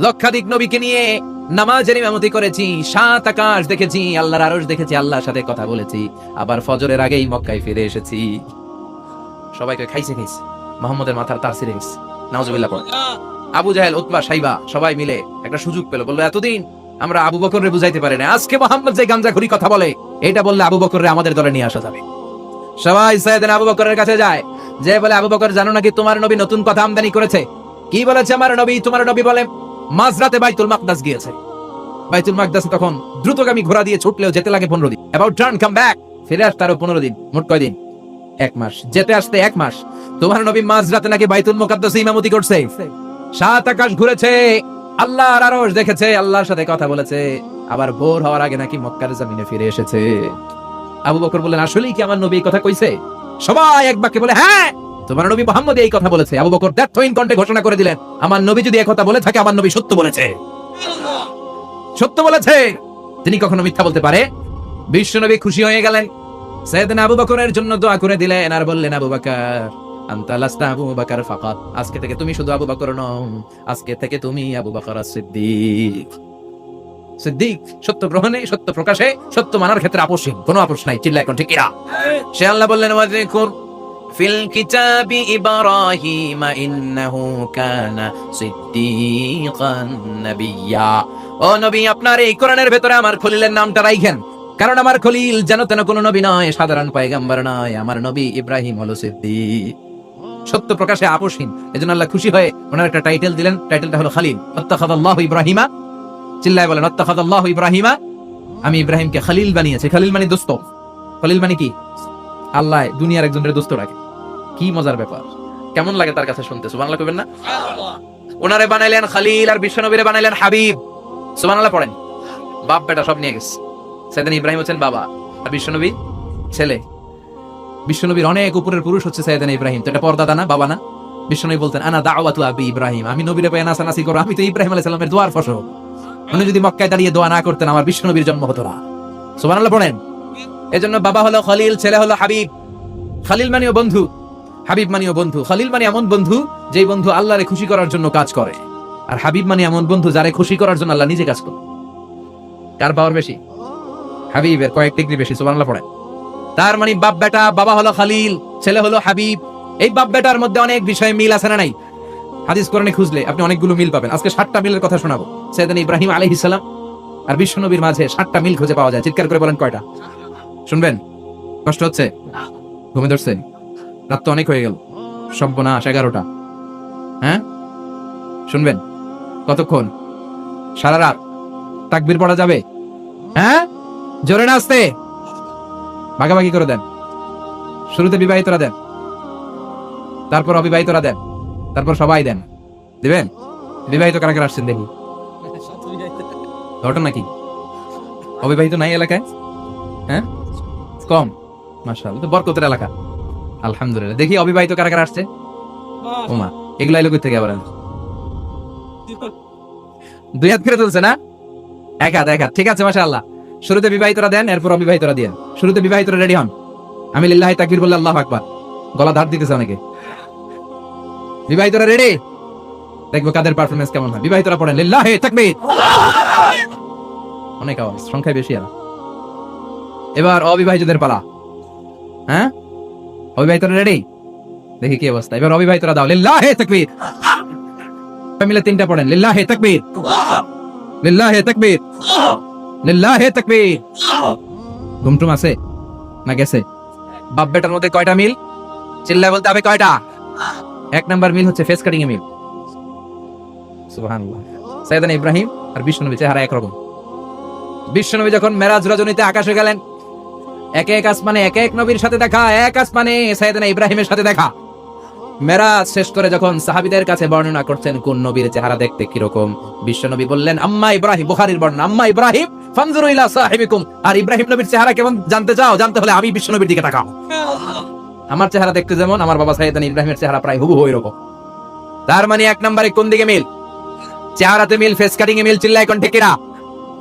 লক্ষাধিক নবীকে নিয়ে নামাজের ইমামতি করেছি, সাত আকাশ দেখেছি, আল্লাহর আরশ দেখেছি, আল্লাহর সাথে কথা বলেছি, আবার ফজরের আগেই মক্কায় ফিরে এসেছি। সবাইকে খাইছে খাইছে, মোহাম্মদের মাথার তার ছিঁড়ে গেছে। পড়ে। আবু জাহেল, উতবা, সাইবা, সবাই মিলে একটা সুযোগ পেল, বলল, এতদিন আমরা আবু বকররে বুঝাইতে পারি না আজকে মোহাম্মদ যে গাঞ্জাখুরি কথা বলে, এটা বললে আবু বকররে আমাদের দলে নিয়ে আসা যাবে। সবাই সাইয়েদিন আবু বকরের কাছে যায়। যে বলে, আবু বকর, জানো নাকি তোমার নবী নতুন কথা আমদানি করেছে? কি বলেছে আমার নবী? তোমার নবী বলে, মাঝরাতে বাইতুল মাকদাস গিয়েছে। বাইতুল মাকদাস তখন দ্রুতগামী ঘোড়া দিয়ে ছুটলেও যেতে লাগে পনেরো দিন। অ্যাবাউট টার্ন কাম ব্যাক ফিরে আসতে আরও পনেরো দিন, মোট কয় দিন? এক মাস। যেতে আসতে এক মাস। তোমার নবী মাঝরাতে নাকি বাইতুল মুকাদ্দাসে ইমামতি করছে? সাত আকাশ ঘুরেছে, আল্লাহর আরশ দেখেছে, আল্লাহর সাথে কথা বলেছে। আবার ভোর হওয়ার আগে নাকি মক্কার জমিনে ফিরে এসেছে। আবু বকর বললেন, আসলেই কি আমার নবী কথা কইছে? সবাই এক বাক্যে বলে হ্যাঁ! তোমার নবী মোহাম্মদ এই কথা বলেছে। আবু বকর ঘোষণা করে দিলেন, আমার নবী যদি কথা বলে থাকে, আমার নবী সত্য বলেছে। সত্য বলেছে। তিনি কখনো মিথ্যা বলতে পারে? বিশ্ব নবী খুশি হয়ে গেলেন। আবু বকরের জন্য দোয়া করে দিলেন, আর বললেন, আবু বকর আজকে থেকে তুমি শুধু আবু বকর নও, আজকে থেকে তুমি আবু বকর সিদ্দিক। সিদ্দিক, সত্য গ্রহণে, সত্য প্রকাশে, সত্য মানার ক্ষেত্রে আপোষহীন, কোনো আপোষ নাই চিল্লা এখন ঠিক সে আল্লাহ বললেন ফিল কিতাবি ইব্রাহিম ইন্নাহু কানা সিদ্দিকান নাবিয়্যা ও নবী, আপনার এই কোরআনের ভেতরে আমার খলিলের নামটা রাইখেন। কারণ আমার খলিল যেন তেন কোনো নবী নয়, সাধারণ পয়গাম্বর নয়, আমার নবী ইব্রাহিম হলো সিদ্দিক। সত্য প্রকাশে আপোষহীন, এজন্য আল্লাহ খুশি হয়ে ওনার একটা টাইটেল দিলেন টাইটেলটা হলো খালিল। অত্তাখাদাল্লাহু ইব্রাহিমা, চিল্লায় বলেন অত্তাখাদাল্লাহু ইব্রাহিমা, আমি ইব্রাহিমকে খালিল বানিয়েছি। খালিল মানে দোস্ত। খালিল মানে কি? আল্লাহ দুনিয়ার একজনের দোস্ত রাখে। কি মজার ব্যাপার। কেমন লাগে তার কাছে শুনতে? সুবহানাল্লাহ কইবেন না? ওনারে বানাইলেন খালিল আর বিশ্বনবীরে বানাইলেন হাবিব। সুবহানাল্লাহ পড়েন। বাপ বেটা সব নিয়ে গেছে। সেদিন ইব্রাহিম হচ্ছেন বাবা আর বিশ্বনবী ছেলে। বিশ্বনবীর অনেক উপরের পুরুষ হচ্ছে সাইয়েদানা ইব্রাহিম। তো এটা পর্দাদা না বাবা না? বিশ্বনবী বলতেন, আনা দাওয়াতু আবি ইব্রাহিম। আমি নবীরে পেয়ে নাসানাসি করো, আমি তো ইব্রাহিম আলাইহিস সালামের দোয়ার ফসল। উনি যদি মক্কায় দাঁড়িয়ে দোয়া না করতেন, আমার বিশ্বনবীর জন্ম হতো না। সুবহানাল্লাহ পড়েন। এজন্য বাবা হলো খলিল, ছেলে হলো হাবিব। খালিল মানিও বন্ধু, হাবিব মানিও বন্ধু। খালিল মানে এমন বন্ধু যেই বন্ধু আল্লাহরে খুশি করার জন্য কাজ করে। আর হাবিব মানে এমন বন্ধু যারে খুশি করার জন্য আল্লাহ নিজে কাজ করে। কার পাওয়ার বেশি? হাবিবের। কয়েক ডিগ্রি বেশি, সুবহানাল্লাহ পড়েন। তার মানে বাপ বেটা, বাবা হলো খালিল, ছেলে হলো হাবিব। এই বাপ বেটার মধ্যে অনেক বিষয়ে মিল আছে না নাই? হাদিস কোরআনে খুঁজলে আপনি অনেকগুলো মিল পাবেন। আজকে সাতটা মিলের কথা শোনাবো। সেদিন ইব্রাহিম আলাইহিস সালাম আর বিশ্বনবীর মাঝে সাতটা মিল খুঁজে পাওয়া যায়। চিৎকার করে বলেন কয়টা? শুনবেন কষ্ট হচ্ছে ঘুমে ধরছে রাত তো অনেক হয়ে গেল সব্যনাশ এগারোটা। হ্যাঁ? শুনবেন কতক্ষণ? সারা রাত তাকবির পড়া যাবে? হ্যাঁ? জোরে না আসতে। ভাগাভাগি করে দেন। শুরুতে বিবাহিতরা দেন। তারপর অবিবাহিতরা দেন। তারপর সবাই দেন। দিবেন? বিবাহিত কারা কারা আসছেন দেখি। ঘটনা কি অবিবাহিত নাই এলাকায়? হ্যাঁ? কম। মাশাআল্লাহ তো বরকতের এলাকা। আলহামদুলিল্লাহ। দেখি অবিবাহিত কারা কারা আসছে? ওমা এগুলো এলো থেকে আবার? দুই হাত করে তুলছে না? এক হাত এক হাত। ঠিক আছে মাশাআল্লাহ। শুরুতে বিবাহিতরা দেন এরপর অবিবাহিতরা দেন শুরুতে বিবাহিতরা রেডি হন। আমি লিল্লাহি তাকবীর বললে আল্লাহু আকবার। গলা ধার দিতেছে অনেকে। বিবাহিতরা রেডি? দেখব কাদের পারফরমেন্স কেমন হয়। বিবাহিতরা পড়েন লিল্লাহি তাকবীর। অনেক আওয়াজ সংখ্যায় বেশি আর। এবার অবিবাহিতদের পালা। হ্যাঁ? অবিবাহিতরা রেডি দেখি কি অবস্থা। এবার অবিবাহিতরা দাও। লিল্লাহি তাকবীর। সবাই মিলে তিনটা পড়েন। লিল্লাহ হে তকবীর। তাকবীর লিল্লাহি তাকবীর। লিল্লাহি তাকবীর। ঘুমটুম আছে না গেছে? বাপ বেটার মধ্যে কয়টা মিল? চিল্লায় বলতে হবে কয়টা? এক নাম্বার মিল হচ্ছে ফেস কাটিং এ মিল। সুবহানাল্লাহ। সাইয়েদানা ইব্রাহিম আর বিষ্ণুনবী চেহারা একরকম। বিশ্বনবী যখন মেরাজ রজনীতে আকাশে গেলেন এক এক আসমানে, এক এক নবীর সাথে দেখা, এক আসমানে সাইয়েদানা ইব্রাহিমের সাথে দেখা। মেরাজ শেষ করে যখন সাহাবিদের কাছে বর্ণনা করছেন, কোন নবীর চেহারা দেখতে কীরকম? বিশ্বনবী বললেন, আম্মা ইব্রাহিম, বুখারীর বর্ণনা আম্মা ইব্রাহিম, ফানজুরু আর ইব্রাহিম নবীর চেহারা কেমন? জানতে চাও? জানতে হলে আমি বিশ্বনবীর দিকে তাকাও। আমার চেহারা দেখতে যেমন, আমার বাবা সাইয়েদানা ইব্রাহিমের চেহারা প্রায় হুবহু এরকম তার মানে এক নম্বরে কোন দিকে মিল? চেহারাতে মিল, ফেস কাটিং এ মিল, চিল্লায় কোন ঠিকিরা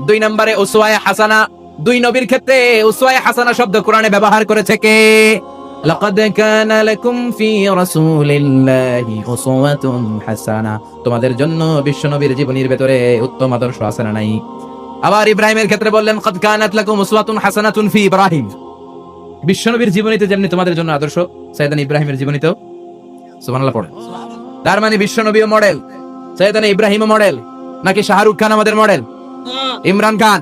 দুই নম্বরে উসওয়ায়ে হাসানা দুই নবীর ক্ষেত্রে উসওয়ায়ে হাসানা শব্দ কোরআনে ব্যবহার করেছে কে? লাকাদ কানা লাকুম ফি রাসূলিল্লাহি উসওয়াতুন হাসানা। তোমাদের জন্য বিশ্বনবীর জীবনীর ভেতরে উত্তম আদর্শ আছে না নাই? আবার ইব্রাহিমের ক্ষেত্রে বললেন কদ কানাত লাকুম উসওয়াতুন হাসানাতুন ফি ইব্রাহিম। বিশ্বনবীর জীবনীতে যেমনি তোমাদের জন্য আদর্শ সাইয়েদান ইব্রাহিমের জীবনীতেও। সুবহানাল্লাহ পড়েন। তার মানে বিশ্বনবীও মডেল সাইয়েদান ইব্রাহিমও মডেল নাকি শাহরুখ খান আমাদের মডেল ইমরান খান।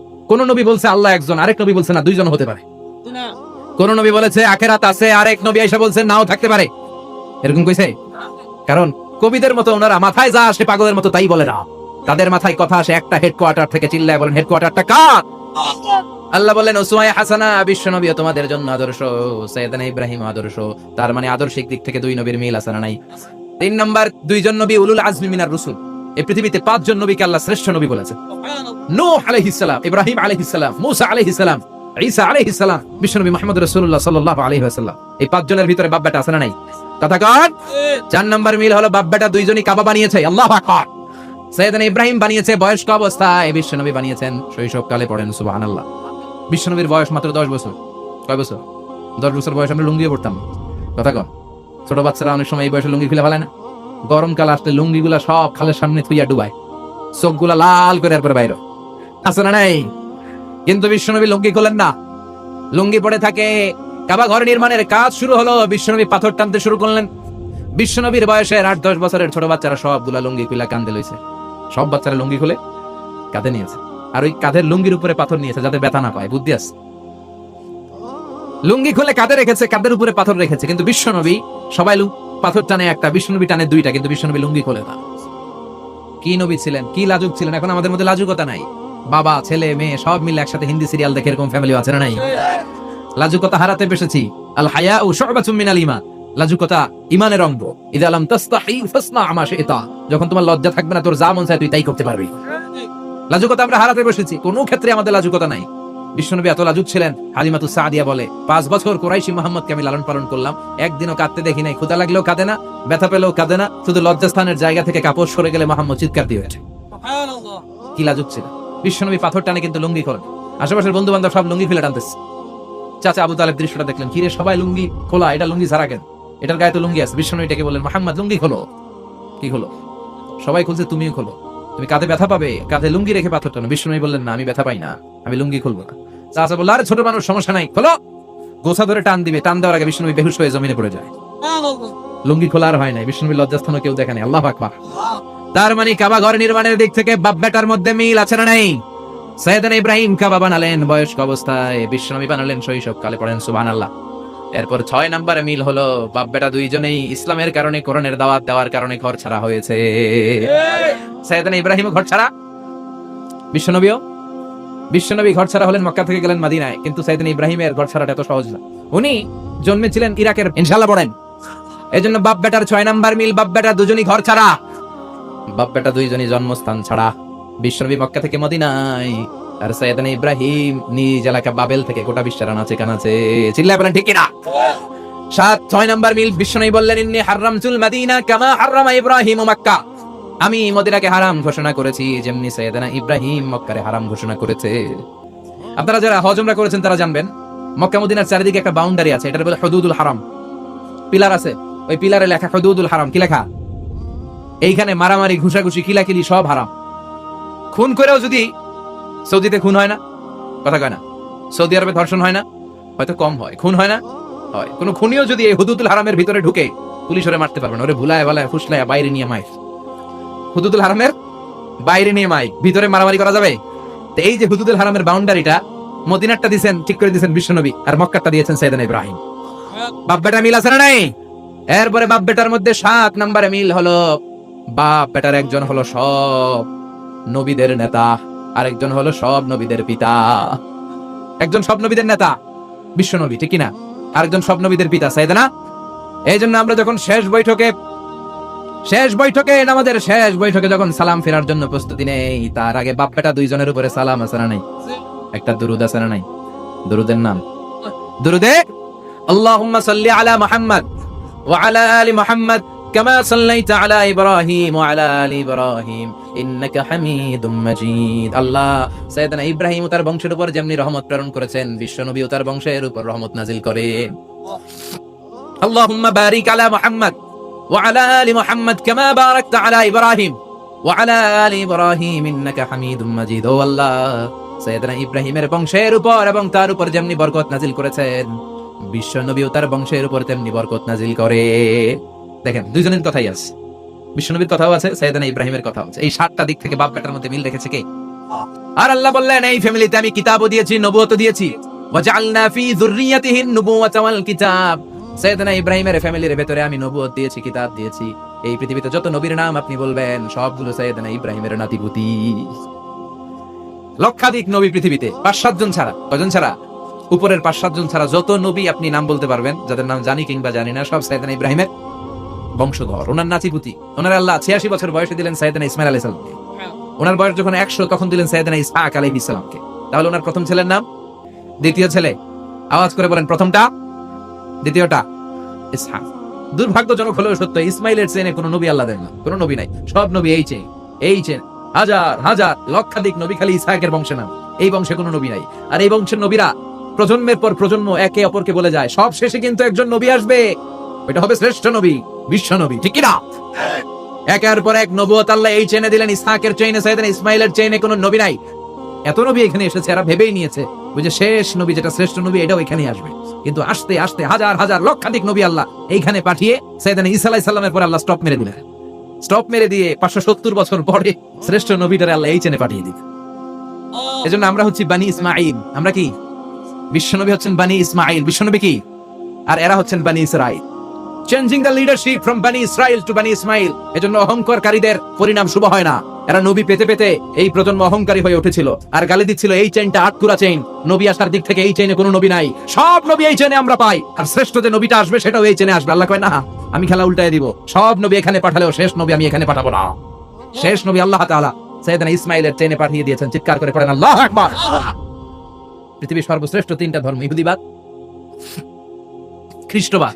কোন নবী বলছে আল্লাহ একজন আরেক নবী বলছে না দুইজন হতে পারে। কোন নবী বলেছে আখেরাত আছে আরেক নবী এসে বলছে নাও থাকতে পারে। এরকম কইছে? কারণ কবিদের মতো ওনারা মাথায় যা আসে পাগলের মতো তাই বলে না। তাদের মাথায় কথা আসে একটা হেডকোয়ার্টার থেকে চিল্লায় বলেন হেডকোয়ার্টারটা কার? আল্লাহ বলেন ওসুমায় হাসানা বিশ্ব নবী তোমাদের জন্য আদর্শ। সৈয়দানা ইব্রাহিম আদর্শ। তার মানে আদর্শিক দিক থেকে দুই নবীর মিল আছে না নাই? তিন নম্বর দুইজন নবী উলুল আজমি মিনার রসুল। এই পৃথিবীতে পাঁচজন নবীকে আল্লাহ শ্রেষ্ঠ নবী বলেছে নূহ আলাইহিস সালাম, ইব্রাহিম আলাইহিস সালাম, মুসা আলাইহিস সালাম, ঈসা আলাইহিস সালাম, বিশ্বনবী সাল্লাল্লাহু আলাইহি ওয়াসাল্লাম। এই পাঁচজনের ভিতরে বাপ বেটা আছে না নাই? কথা কন। চার নম্বর মিল হলো বাপ বেটা দুইজনই কাবা বানিয়েছে, আল্লাহু আকবার। সৈয়দনা ইব্রাহিম বানিয়েছে, বয়স্ক অবস্থায় বিশ্বনবী বানিয়েছেন, শৈশবকালে পড়েন, সুবহানাল্লাহ। বিশ্বনবীর বয়স মাত্র দশ বছর। কয় বছর? দশ বছর বয়স, আমরা লুঙ্গিও পড়তাম। কথা কন। ছোট বাচ্চারা অনেক সময় এই বয়সে লুঙ্গি খুলে ফেলায় না। গরমকাল আসলে লুঙ্গিগুলা সব খালের সামনে থুইয়া ডুবায়। চোখগুলা লাল করে এরপরে বাইরে আছে না নাই? কিন্তু বিশ্বনবী লুঙ্গি খোলেন না। লুঙ্গি পড়ে থাকে, কাবা ঘর নির্মাণের কাজ শুরু হলো, বিশ্বনবী পাথর টানতে শুরু করলেন। বিশ্বনবীর বয়সের আট, দশ বছরের ছোট বাচ্চারা সবগুলা লুঙ্গি খুলে কান্দে লইছে। সব বাচ্চারা লুঙ্গি খুলে কাঁধে নিয়েছে। আর ওই কাঁধের লুঙ্গির উপরে পাথর নিয়েছে যাতে ব্যথা না পায়, বুদ্ধি আছে? লুঙ্গি খুলে কাঁধে রেখেছে, কাঁধের উপরে পাথর রেখেছে, কিন্তু বিশ্বনবী সবাই পাথর টানে একটা বিশ্বনবী টানে দুইটা, কিন্তু বিশ্বনবী লুঙ্গি খোলে না। কি নবী ছিলেন? কি লাজুক ছিলেন? এখন আমাদের মধ্যে লাজুকতা নাই। বাবা, ছেলে, মেয়ে, সব মিলে একসাথে হিন্দি সিরিয়াল দেখে এরকম ফ্যামিলি আছে না নাই? লাজুকতা হারাতে বসেছি আল হায়া ও শুবাতুম মিনাল ঈমান। লাজুকতা ইমানের অঙ্গ। ইদা লাম তাস্তাহি ফাসনা আমা শিতা। যখন তোমার লজ্জা থাকবে না, তোর যা মন চায় তুই তাই করতে পারবি। লাজুকতা আমরা হারাতে বসেছি। কোনো ক্ষেত্রে আমাদের লাজুকতা নাই। বিশ্বনবী এত লাজুক ছিলেন হালিমাতু সাদিয়া বলে পাঁচ বছর কোরাইশি মোহাম্মদকে আমি লালন পালন করলাম একদিনও কাঁদতে দেখি নাই ক্ষুদা লাগলেও কাঁদে না ব্যথা পেলেও কাঁদে না শুধু লজ্জাস্থানের জায়গা থেকে কাপড় সরে গেলে মোহাম্মদ চিৎকার দিয়ে ওঠে। কি লাজুক ছিল। বিশ্বনবী পাথর টানে কিন্তু লুঙ্গি খোলেন। আশেপাশের বন্ধু বান্ধব সব লুঙ্গি খুলে টানতেছে। চাচা আবু তালেব দৃশ্যটা দেখলেন কিরে সবাই লুঙ্গি খোলা এটা লুঙ্গি ছাড়া কেন? এটার গায়ে তো লুঙ্গি আছে। বিশ্বনবী এটাকে বললেন মোহাম্মদ লুঙ্গি খোলো। কি হলো সবাই খুলছে তুমিও খোলো। তুমি কাঁধে ব্যথা পাবে কাঁধে লুঙ্গি রেখে পাথর টানো। বিষ্ণু বললেন না আমি ব্যথা পাই না। আমি লুঙ্গি খুলবো না। চাচা বলল আরে ছোট মানুষ সমস্যা নাই খোলো। গোছা ধরে টান দিবে। টান দেওয়ার আগে বিষ্ণু বেহুশ হয়ে জমিনে পড়ে যায়। লুঙ্গি খোলা আর হয় নাই বিষ্ণু লজ্জাস্থানও কেউ দেখে নাই। আল্লাহ আকবার। তার মানে কাবা ঘর নির্মাণের দিক থেকে বাপ বেটার মধ্যে মিল আছে না নাই? সৈয়দান ইব্রাহিম কাবা বানালেন বয়স্ক অবস্থায় বিশ্বনবী বানালেন শৈশব কালে পড়েন সুবহানাল্লাহ। এরপর ছয় নম্বরে মিল হলো বাপ বেটা দুইজনেই ইসলামের কারণে কোরআনের দাওয়াত দেওয়ার কারণে ঘর ছাড়া হয়েছে। সৈয়দান ইব্রাহিম ঘর ছাড়া? বিশ্বনবীও? বিশ্বনবী ঘর ছাড়া হলেন মক্কা থেকে গেলেন মাদিনায়, কিন্তু সাইদিন ইব্রাহিমের ঘর ছাড়াটা এত সহজ না। উনি জন্মেছিলেন ইরাকের ইনশাল্লাহ পড়েন এই জন্য বাপ বেটার ছয় নাম্বার মিল, বাপ বেটা দুজনই ঘর ছাড়া। বাপ বেটা দুইজনই জন্মস্থান ছাড়া। বিশ্বনবী মক্কা থেকে মদিনায়, আর সৈয়দান ইব্রাহিম নিজ এলাকা বাবেল থেকে গোটা বিশ্বের আনাচে কানাচে। চিল্লায় বলেন, ঠিক কিনা সাত, ছয় নাম্বার মিল, বিশ্বনবী বললেন, ইন্নি হারামতুল মাদিনা কামা হারামা ইব্রাহিম মক্কা। আমি মদিনাকে হারাম ঘোষণা করেছি, যেমনি সৈয়দানা ইব্রাহিম মক্কারে হারাম ঘোষণা করেছে। আপনারা যারা হজমরা করেছেন, তারা জানবেন, মক্কা মদিনার চারিদিকে একটা বাউন্ডারি আছে, এটার বলে হদুদুল হারাম। পিলার আছে, ওই পিলারে লেখা হদুদুল হারাম, কি লেখা? এইখানে মারামারি, ঘুষাঘুষি কিলাকিলি সব হারাম। খুন করেও যদি সৌদিতে খুন হয় না, কথা কয় না। সৌদি আরবে ধর্ষণ হয় না, হয়তো কম হয়। খুন হয় না? হয়। কোনো খুনিও যদি এই হুদুদুল হারামের ভিতরে ঢুকে, পুলিশ ওরে মারতে পারবে না। ওরে ভুলায় ভালায় ফুসলায়, বাইরে নিয়ে মায়। হুদুদুল হারামের বাইরে নিয়ে মাই ভিতরে মারামারি করা যাবে? তো এই যে হুদুদুল হারামের বাউন্ডারিটা, মদিনারটা দিয়েছেন ঠিক করে দিয়েছেন বিশ্বনবী, আর মক্কারটা দিয়েছেন সৈয়দান ইব্রাহিম। বাপ বেটা মিল আছে না নাই? এরপরে বাপ বেটার মধ্যে সাত নম্বরে মিল হলো বাপ বেটার একজন হলো সব নবীদের নেতা, আরেকজন হলো সব নবীদের পিতা। একজন সব নবীদের নেতা, বিশ্বনবী, ঠিক কিনা? আরেকজন সব নবীদের পিতা সাইদানা এই জন্য আমরা যখন শেষ বৈঠকে শেষ বৈঠকে আমাদের শেষ বৈঠকে যখন সালাম ফেরার জন্য প্রস্তুতি নেই তার আগে বাপ বেটা দুইজনের উপরে সালাম আছে না নাই একটা দুরুদ আছে না নাই দুরুদের নাম দুরুদে আল্লাহুম্মা সাল্লি আলা মুহাম্মদ ওয়া আলা আলি মুহাম্মদ كما صليت على ابراهيم وعلى ال ابراهيم انك حميد مجيد আল্লাহ সাইয়েদনা ইব্রাহিম ও তার বংশের উপর যেমনি রহমত প্রেরণ করেছেন বিশ্ব নবী ও তার বংশের উপর রহমত নাজিল করেন اللهم بارك على محمد وعلى ال محمد كما باركت على ابراهيم وعلى ال ابراهيم انك حميد مجيد ও আল্লাহ সৈয়দনা ইব্রাহিমের বংশের উপর এবং তার উপর যেমনি বরকত নাজিল করেছেন বিশ্ব নবী ও তার বংশের উপর তেমনি বরকত নাজিল করে দেখেন দুইজনের কথাই আছে বিশ্বনবীর কথাও আছে সৈয়দনা ইব্রাহিমের কথাও আছে এই সাতটা দিক থেকে বাপ বেটার মধ্যে মিল রেখেছে কে আর আল্লাহ বললেন এই ফ্যামিলিতে আমি কিতাবও দিয়েছি নবুয়তও দিয়েছি ওয়াজআলনা ফি যুররিয়াতিহিন নুবুওয়াতা ওয়াল কিতাব সৈয়দনা ইব্রাহিমের ফ্যামিলির ভেতরে আমি নবুয়ত দিয়েছি, কিতাব দিয়েছি। এই পৃথিবীতে যত নবীর নাম আপনি বলবেন, সবগুলো সৈয়দনা ইব্রাহিমের নাতিপুতি লক্ষাধিক নবী পৃথিবীতে, পাঁচ সাতজন ছাড়া কজন ছাড়া? উপরের পাঁচ সাতজন ছাড়া যত নবী আপনি নাম বলতে পারবেন, যাদের নাম জানি কিংবা জানি না, সব সৈয়দনা ইব্রাহিমের বংশধর। ওনার নাতিপুতি ওনার আল্লাহ ছিয়াশি বছর বয়সে দিলেন সাইদানা ইসমাইল আলাইহিস সালামকে। ওনার বয়স যখন একশো, তখন দিলেন সাইদানা ইসহাক আলাইহিস সালামকে। তাহলে ওনার প্রথম ছেলের নাম? দ্বিতীয় ছেলে? আওয়াজ করে বলেন, প্রথমটা? দ্বিতীয়টা, ইসহাক। দুর্ভাগ্যজনক হলেও সত্য, ইসমাইলের চেনে কোনো নবী আল্লাহ দেন না। কোনো নবী নাই। সব নবী এই চেন এই চেন হাজার হাজার, লক্ষাধিক নবী খালি ইসহাকের বংশে নাম। এই বংশে কোনো নবী নাই। আর এই বংশের নবীরা প্রজন্মের পর প্রজন্ম একে অপরকে বলে যায়, সব শেষে কিন্তু একজন নবী আসবে। ওইটা হবে শ্রেষ্ঠ নবী, বিশ্ব নবী। ঠিক কিনা? একের পর এক নবুয়ত আল্লাহ এই চেনে দিলেন, ইসহাকের চেইনে সাইদেন ইসমাইলের চেইনে কোনো নবী নাই। এত নবী এখানে এসেছে, এরা ভেবেই নিয়েছে যে শেষ নবী, যেটা শ্রেষ্ঠ নবী এটাও এখানে আসবে। কিন্তু আসতে আসতে হাজার হাজার লক্ষাধিক নবী আল্লাহ এইখানে পাঠিয়ে সাইদান ইসা সালামের পর আল্লাহ স্টপ মেরে দিলেন। স্টপ মেরে দিয়ে পাঁচশো সত্তর বছর পরে শ্রেষ্ঠ নবীটারে আল্লাহ এই চেনে পাঠিয়ে দিলেন। এজন্য আমরা হচ্ছি বানি ইসমাইল আমরা কি? বিশ্বনবী হচ্ছেন বানি ইসমাইল বিশ্বনবী কি? আর এরা হচ্ছেন Bani Israel changing the leadership from Bani Israel to Bani Ismail এজন্য অহংকারকারীদের পরিণাম শুভ হয় না। এরা নবী পেতে পেতে এই প্রজন্ম অহংকারী হয়ে উঠেছিল। আর গালি দিচ্ছিল, এই চেইনটা আটকুরা চেইন নবী আসার দিক থেকে এই চেইনে কোনো নবী নাই। সব নবী এই চেইনে আমরা পাই। আর শ্রেষ্ঠ যে নবীটা আসবে, সেটাও এই চেইনে আসবে। আল্লাহ কয়, না, আমি খেলা উল্টায় দিব। সব নবী এখানে পাঠালেও শেষ নবী আমি এখানে পাঠাবো না। শেষ নবী আল্লাহ তাআলা সৈয়দনা ইসমাইলের চেইনে পাঠিয়ে দিয়েছেন। চিৎকার করে পড়েন, আল্লাহ আকবার! পৃথিবীর সর্বশ্রেষ্ঠ তিনটা ধর্ম, ইহুদিবাদ, খ্রিস্টবাদ।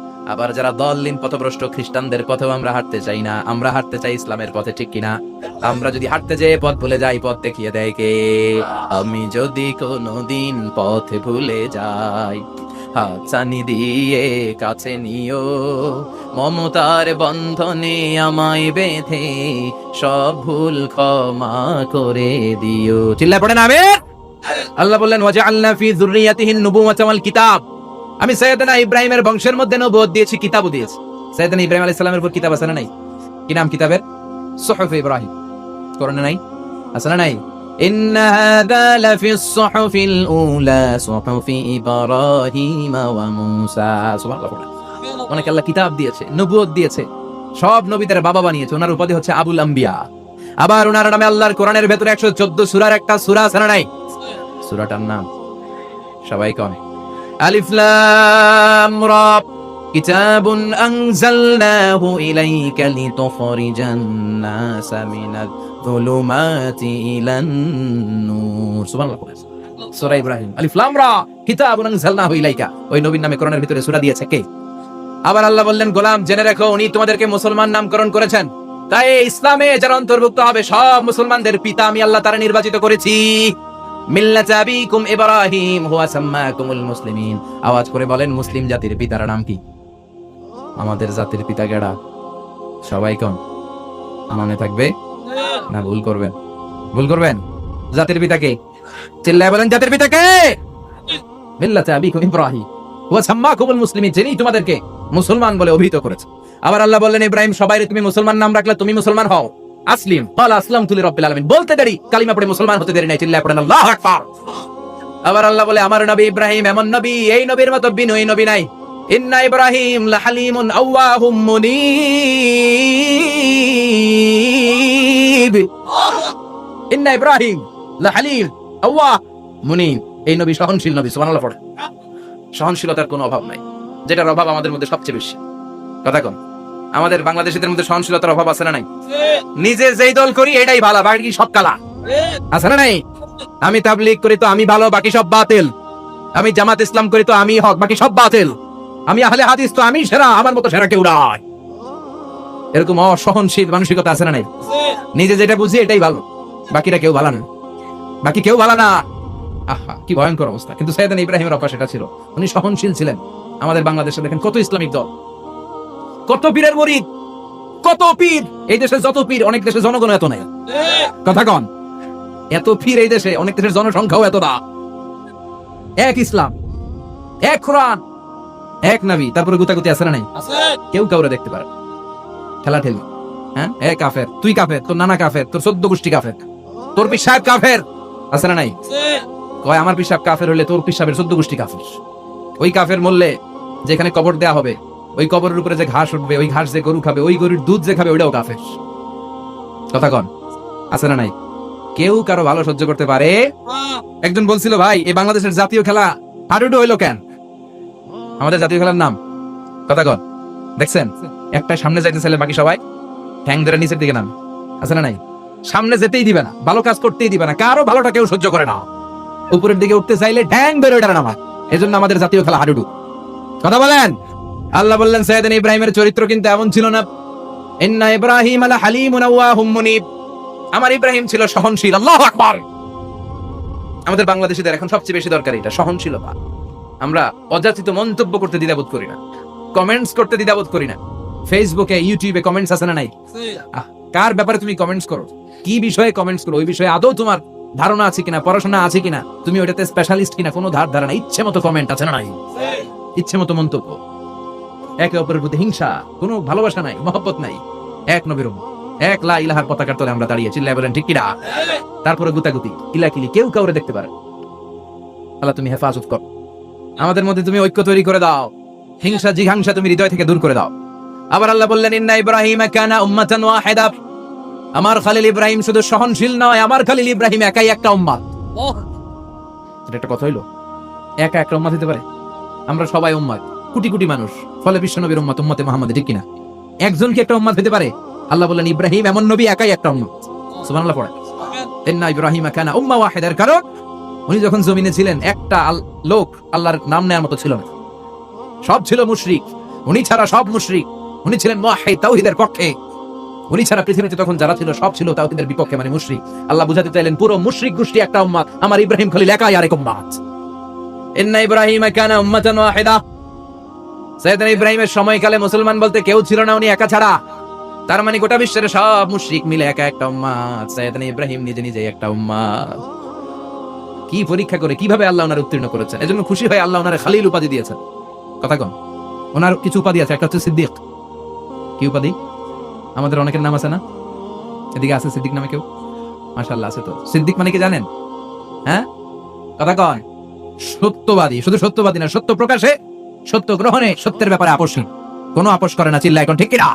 আবার যারা দললিন পথভ্রষ্ট খ্রিস্টানদের পথেও আমরা হাঁটতে চাই না, আমরা হাঁটতে চাই ইসলামের পথে, ঠিক কিনা? আমরা যদি হাঁটতে যেয়ে পথ ভুলে যাই, পথ দেখিয়ে দেয় কে? আমি যদি কোনোদিন পথে ভুলে যাই দিয়ে কাছে নিও, মমতার বন্ধনে আমায় বেঁধে, সব ভুল ক্ষমা করে দিও। চিল্লায় পড়েন আমি আল্লাহ বললেন, ওয়াজআলনা ফি যুররিয়াতিহিন নুবুওয়াতা কিতাব। আমি সৈয়দনা ইব্রাহিমের বংশের মধ্যে নবুয়ত দিয়েছি কিতাবও দিয়েছি সৈয়দনা ইব্রাহিম আলাইহিস সালামের উপর কিতাব আছে না নাই কি নাম কিতাবের সুহফ ইব্রাহিম কোরআনে নাই আছে না নাই إن هذا لفي الصحف الأولى صحف إبراهيم وموسى سبحان الله অনেক আল্লাহ কিতাব দিয়েছে নবুয়ত দিয়েছে সব নবীদের বাবা বানিয়েছে ওনার উপাধি হচ্ছে আবুল আম্বিয়া আবার ওনার নামে আল্লাহর কোরআনের ভেতরে একশো চোদ্দ সুরার একটা সুরা আছে না নাই সুরাটার নাম সবাই কনে আলিফ লাম রা কিতাবুন আনজালনাহু ইলাইকা লিতুখরিজান নাসা মিনাল যুলুমাতি ইলান নূর। সুবহানাল্লাহ সূরা ইব্রাহিম। আলিফ লাম রা, কিতাবুন আনজালনাহু ইলাইকা। ওই নবীর নামে কোরআনের ভিতরে সূরা দিয়েছে কে? আবার আল্লাহ বললেন, গোলাম, জেনে রাখো, উনি তোমাদেরকে মুসলমান নামকরণ করেছেন। তাই ইসলামে যারা অন্তর্ভুক্ত হবে, সব মুসলমানদের পিতা আমি আল্লাহ তারা নির্বাচিত করেছি। হুয়া মুসলিমিন। আওয়াজ করে বলেন, মুসলিম জাতির পিতার নাম কি? আমাদের জাতির পিতা গেড়া সবাই কোন? মনে থাকবে? না, ভুল করবেন। ভুল করবেন? জাতির পিতাকে চিল্লায় বলেন, জাতির পিতাকে মিল্লাত যিনি মুসলমান বলে অভিহিত করেছে আবার আল্লাহ বললেন, ইব্রাহিম সবাই তুমি মুসলমান নাম রাখলে তুমি মুসলমান হও। আসলিম কাল আসলাম তুলি রব্বিল আলামিন। বলতে দেরি, কালিমা পড়ে মুসলমান হতে দেরি নাই, চিল্লায় পড়েন, আল্লাহু আকবার। আবার আল্লাহ বলে, আমার নবী ইব্রাহিম এমন নবী, এই নবীর মতো বিনয়ী নবী নাই। ইন্না ইব্রাহিম লাহালিমুন আওয়াহুম মুনিব। ইন্না ইব্রাহিম লাহালিম আওয়াহ মুনিব। এই নবী সহনশীল নবী, সুবহানাল্লাহ পড়ে। সহনশীলতার কোনো অভাব নাই, যেটার অভাব আমাদের মধ্যে সবচেয়ে বেশি। কথা কম আমাদের বাংলাদেশিদের মধ্যে সহনশীলতার অভাব আছে না নাই? নিজে যেই দল করি, এটাই ভালো, বাকি সব কালা। আছে না নাই? আমি তাবলিগ করি তো আমি ভালো, বাকি সব বাতিল। আমি জামাত ইসলাম করি তো আমি হক, বাকি সব বাতিল। আমি আহলে হাদিস তো আমি সেরা, আমার মতো সেরা কেউ নাই। এরকম অসহনশীল মানসিকতা আছে না নাই? নিজে যেটা বুঝি, এটাই ভালো। বাকিরা কেউ ভালো না। বাকি কেউ ভালো না। আহা, কি ভয়ঙ্কর অবস্থা। কিন্তু সৈয়দান ইব্রাহিমের অভ্যাস এটা ছিল। উনি সহনশীল ছিলেন। আমাদের বাংলাদেশে দেখেন কত ইসলামিক দল। কত পীরের মরিদ? কত পীর? এই দেশে যত পীর অনেক দেশে জনগণ এত নাই। কথা কন। এত পীর এই দেশে অনেক দেশের জনসংখ্যাও এত না এক ইসলাম এক কোরআন এক নবী। তারপরে গুতাগুতি আছে না নাই? কেউ কাউরে দেখতে পারে ঠেলা ঠেলি হ্যাঁ? এ কাফের তুই কাফের তোর নানা কাফের তোর সদ্য গোষ্ঠী কাফের। তোর পিসাব কাফের আছে না নাই? কয় আমার পিসাব কাফের হলে তোর পিসাবের সদ্য গোষ্ঠী কাফের। ওই কাফের মরলে যেখানে কবর দেয়া হবে ওই কবরের উপরে যে ঘাস উঠবে, ওই ঘাস যে গরু খাবে, ওই গরুর দুধ যে খাবে, ওইটাও কাফের। কথা কন, আছে না নাই? কেউ কারও ভালো সহ্য করতে পারে? একজন বলছিল, ভাই, এই বাংলাদেশের জাতীয় খেলা হাডুডু হইল কেন? আমাদের জাতীয় খেলার নাম। কথা কন, দেখছেন? একটা সামনে যাইতেছিল বাকি সবাই, ঠ্যাং ধরে নিচের দিকে নাম। আছে না নাই? সামনে যেতেই দিবে না, ভালো কাজ করতেই দিবে না, কারও ভালোটা কেউ সহ্য করে না। উপরের দিকে উঠতে চাইলে ঠ্যাং বেরো এটা নামা এজন্য আমাদের জাতীয় খেলা হাডুডু। কথা বলেন? আল্লাহ বললেন সৈয়দিন ইব্রাহিমের চরিত্র কিন্তু এমন ছিল না। ইন্না ইব্রাহিম আলা আওয়াহুম মুনিব। আমার ইব্রাহিম ছিল সহনশীল, আল্লাহু আকবার। আমাদের বাংলাদেশিদের এখন সবচেয়ে বেশি দরকার এটা, সহনশীলতা। আমরা অযাচিত মন্তব্য করতে দ্বিধাবোধ করি না কমেন্টস করতে দ্বিধাবোধ করি না। ফেসবুকে ইউটিউবে কমেন্টস আছে না নাই? কার ব্যাপারে তুমি কমেন্টস করো? কি বিষয়ে কমেন্টস করো? ওই বিষয়ে আদৌ তোমার ধারণা আছে কিনা, পড়াশোনা আছে কিনা? তুমি ওটাতে স্পেশালিস্ট কিনা? কোনো ধার ধারণা ইচ্ছে মতো কমেন্ট আছে না নাই? ইচ্ছে মতো মন্তব্য। একে অপরের প্রতি হিংসা কোনো ভালোবাসা নাই মহব্বত নাই। এক নবীর এক লা ইলাহার পতাকার তলে আমরা দাঁড়িয়ে চিল্লায় বলেন ঠিক কিনা? তারপরে গুতাগুতি কিলাকিলি কেউ কাউরে দেখতে পারে আল্লাহ তুমি হেফাজত কর। আমাদের মধ্যে তুমি ঐক্য তৈরি করে দাও। হিংসা জিঘাংসা তুমি হৃদয় থেকে দূর করে দাও। আবার আল্লাহ বললেন ইন্না ইব্রাহিম কানা উম্মাতান ওয়াহিদা। আমার খালিল ইব্রাহিম শুধু সহনশীল নয় আমার খালিল ইব্রাহিম একাই একটা উম্মাত এটা একটা কথা হইল। একা একটা উম্মাত হতে পারে? আমরা সবাই উম্মাত কোটি কোটি মানুষ। ফলে বিশ্বনবীর উম্মাত, উম্মতে মোহাম্মদ ঠিক কিনা? একজন কি একটা উম্মাত হতে পারে? আল্লাহ বললেন, ইব্রাহিম এমন নবী, একাই একটা উম্মাত। সুবহানাল্লাহ পড়ে ইন্না ইব্রাহিম কানা উম্মা ওয়াহিদার। কারণ উনি যখন জমিনে ছিলেন, একটা লোক আল্লাহর নাম নেওয়ার মতো ছিল না। সব ছিল মুশরিক। উনি ছাড়া সব মুশরিক। উনি ছিলেন মুয়াহিদ, তাওহীদের পক্ষে। উনি ছাড়া পৃথিবীতে তখন যারা ছিল, সব ছিল তাওহীদের বিপক্ষে মানে মুশরিক। আল্লাহ বুঝাতে চাইলেন, পুরো মুশরিক গোষ্ঠী একটা উম্মাত। আমার ইব্রাহিম খলিল একাই আরেক উম্মাত। ইন্না ইব্রাহিম কানা উম্মাতান ওয়াহিদা। সৈয়দনা ইব্রাহিমের সময়কালে মুসলমান বলতে কেউ ছিল না, উনি একা ছাড়া। তার মানে গোটা বিশ্বের সব মুশরিক মিলে একা একটা উম্মাত সৈয়দনা ইব্রাহিম নিজে নিজে একটা উম্মাত কি পরীক্ষা করে, কীভাবে আল্লাহ ওনার উত্তীর্ণ করেছেন? এজন্য খুশি হয়ে আল্লাহ ওনার খালিল উপাধি দিয়েছেন। কথা কম ওনার কিছু উপাধি আছে, একটা হচ্ছে সিদ্দিক। কি উপাধি? আমাদের অনেকের নাম আছে না? এদিকে আছে সিদ্দিক নামে কেউ? মাশাআল্লাহ, আছে তো। সিদ্দিক মানে কি জানেন? হ্যাঁ? কথা কন, সত্যবাদী, শুধু সত্যবাদী না, সত্য প্রকাশে সত্য গ্রহণে সত্যের ব্যাপারে আপোষ কোনো আপোষ করে না চিল্লা এখন ঠিক কিনা